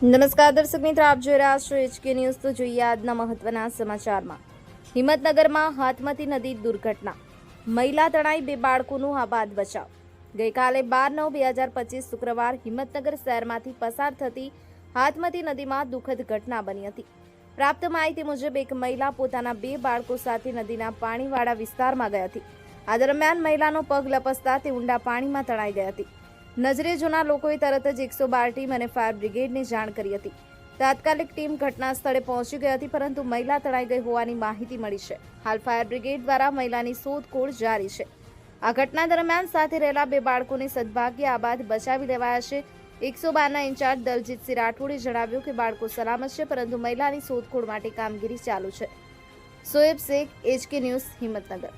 નમસ્કાર દર્શક મિત્રો, આપ જોઈ રહ્યા છો એચકે ન્યૂઝ તો જોઈએ આજના મહત્વના સમાચારમાં. હિંમતનગરમાં હાથમતી નદી દુર્ઘટના. મહિલા તણાઈ બે બાળકોનું આબાદ બચાવ. ગઈકાલે બાર નવ બે હજાર પચીસ શુક્રવાર હિંમતનગર શહેરમાંથી પસાર થતી હાથમતી નદીમાં દુઃખદ ઘટના બની હતી. પ્રાપ્ત માહિતી મુજબ, એક મહિલા પોતાના બે બાળકો સાથે નદીના પાણીવાળા વિસ્તારમાં ગઈ હતી. આ દરમિયાન મહિલાનો પગ લપસતા તે ઊંડા પાણીમાં તણાઈ ગઈ હતી. નજરે જોનાર લોકોએ તરત જ એકસો બાર ટીમ અને ફાયર બ્રિગેડને જાણ કરી હતી. તાત્કાલિક ટીમ ઘટના સ્થળે પહોંચી ગઈ હતી, પરંતુ મહિલા તણાઈ ગઈ હોવાની માહિતી મળી છે. હાલ ફાયર બ્રિગેડ દ્વારા મહિલાની શોધખોળ જારી છે. આ ઘટના દરમિયાન સાથે રહેલા બે બાળકોને સદભાગ્ય આબાદ બચાવી લેવાયા છે. એકસો બારના ઇન્ચાર્જ દલજીતસિંહ રાઠોડે જણાવ્યું કે બાળકો સલામત છે, પરંતુ મહિલાની શોધખોળ માટે કામગીરી ચાલુ છે. Soeb Shaikh, HK news, Himmatnagar.